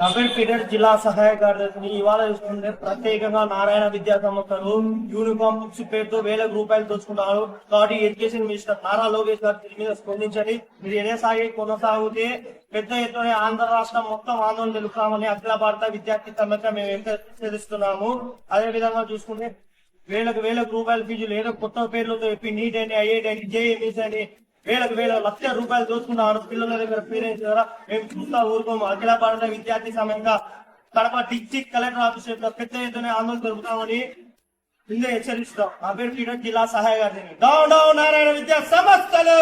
నగర్పేట జిల్లా సహాయ కార్యదర్శిని ఇవాళ చూసుకుంటే ప్రత్యేకంగా నారాయణ విద్యా సంస్థలు యూనిఫామ్ బుక్స్ పేరుతో వేల రూపాయలు దోచుకుంటున్నారు. కాబట్టి ఎడ్యుకేషన్ మినిస్టర్ నారా లోకేష్ గారు దీని మీద స్పందించండి. మీరు ఇదే సాగి కొనసాగితే పెద్ద ఎత్తున ఆంధ్ర రాష్ట్రం మొత్తం ఆందోళన తెలుపుతామని అఖిల భారత విద్యార్థి సమ్మెత మేము హెచ్చరిస్తున్నాము. అదే విధంగా చూసుకుంటే వేలకు వేలకు రూపాయల ఫీజులు ఏదో కొత్త పేర్లతో చెప్పి నీట్ అని ఐఐటి అని జేఎంఈస్ అని వేలకు వేల లక్ష రూపాయలు దోచుకున్నారు. పిల్లల దగ్గర పేరెంట్స్ ద్వారా మేము చూస్తా ఊరుకోము. అఖిల భారత విద్యార్థి సమయంగా కడప డిస్టిక్ కలెక్టర్ ఆఫీస్ యొక్క పెద్ద ఎత్తున ఆందోళన జరుపుతామని ముందే హెచ్చరిస్తాం నా పేరు జిల్లా సహాయ గారిని. డౌన్ డౌన్ నారాయణ విద్యా సంస్థలు!